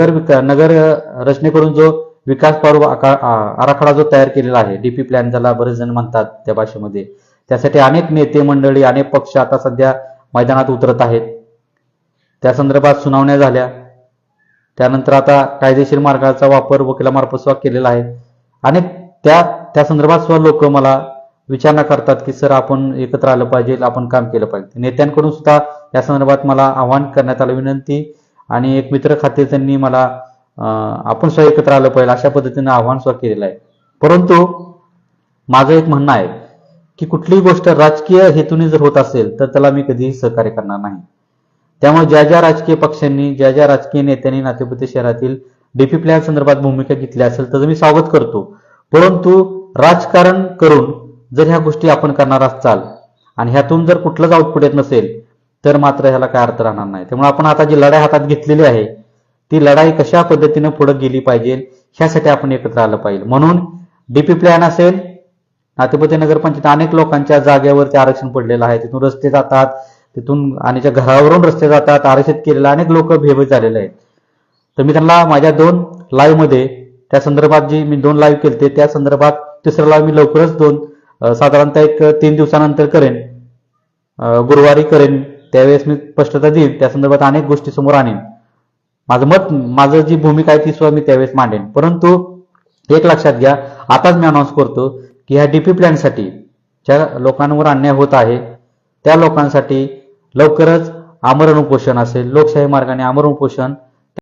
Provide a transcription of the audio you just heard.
नगर विका नगर रचनेकडून जो विकास पर्व आराखडा जो तयार केलेला आहे डीपी प्लॅन ज्याला बरेच जण म्हणतात त्या भाषेमध्ये त्यासाठी अनेक नेते मंडळी अनेक पक्ष आता सध्या मैदानात उतरत आहेत. त्या संदर्भात सुनावण्या झाल्या. त्यानंतर आता कायदेशीर मार्गाचा वापर वकिलामार्फत सुद्धा केलेला आहे. आणि त्या त्या संदर्भात सुद्धा लोक मला विचारणा करतात की सर आपण एकत्र आलं पाहिजे आपण काम केलं पाहिजे. नेत्यांकडून सुद्धा या संदर्भात मला आवाहन करण्यात आलं. विनंती आणि एक मित्र खाते त्यांनी मला आपण सुद्धा एकत्र आलं पाहिजे अशा पद्धतीने आव्हान सुद्धा केलेलं आहे. परंतु माझं एक म्हणणं आहे की कुठलीही गोष्ट राजकीय हेतूने जर होत असेल तर त्याला मी कधीही सहकार्य करणार नाही. त्यामुळे ज्या ज्या राजकीय पक्षांनी ज्या ज्या राजकीय नेत्यांनी नातेपुते शहरातील डीपी प्लॅन संदर्भात भूमिका घेतली असेल तर मी स्वागत करतो. परंतु राजकारण करून जर ह्या गोष्टी आपण करणार असाल आणि ह्यातून जर कुठलंच आउटपुट येत नसेल तर मात्र ह्याला काय अर्थ राहणार नाही. त्यामुळे आपण आता जी लढाई हातात घेतलेली आहे ती लढाई कशा पद्धतीने पुढे गेली पाहिजे ह्यासाठी आपण एकत्र आलं पाहिजे. म्हणून डीपी प्लॅन असेल नातेपती नगरपंचायत अनेक लोकांच्या जागेवरती आरक्षण पडलेलं आहे. तिथून रस्ते जातात तिथून आणि ज्या घरावरून रस्ते जातात आरक्षित केलेले अनेक लोक भेबत झालेले आहेत. तर मी त्यांना माझ्या दोन लाईव्हमध्ये त्या संदर्भात जी मी दोन लाईव्ह केले त्या संदर्भात तिसरा लाईव्ह मी लवकरच दोन साधारणतः एक तीन दिवसानंतर करेन गुरुवारी करेन. त्यावेळेस मी स्पष्टता देईन त्या संदर्भात अनेक गोष्टी समोर आणेन. माझं मत माझं जी भूमिका आहे ती सुद्धा मी त्यावेळेस मांडेन. परंतु एक लक्षात घ्या आताच मी अनाऊन्स करतो की ह्या डीपी प्लॅनसाठी ज्या लोकांवर अन्याय होत आहे त्या लोकांसाठी लवकरच आमरण उपोषण असेल. लोकशाही मार्गाने आमरण उपोषण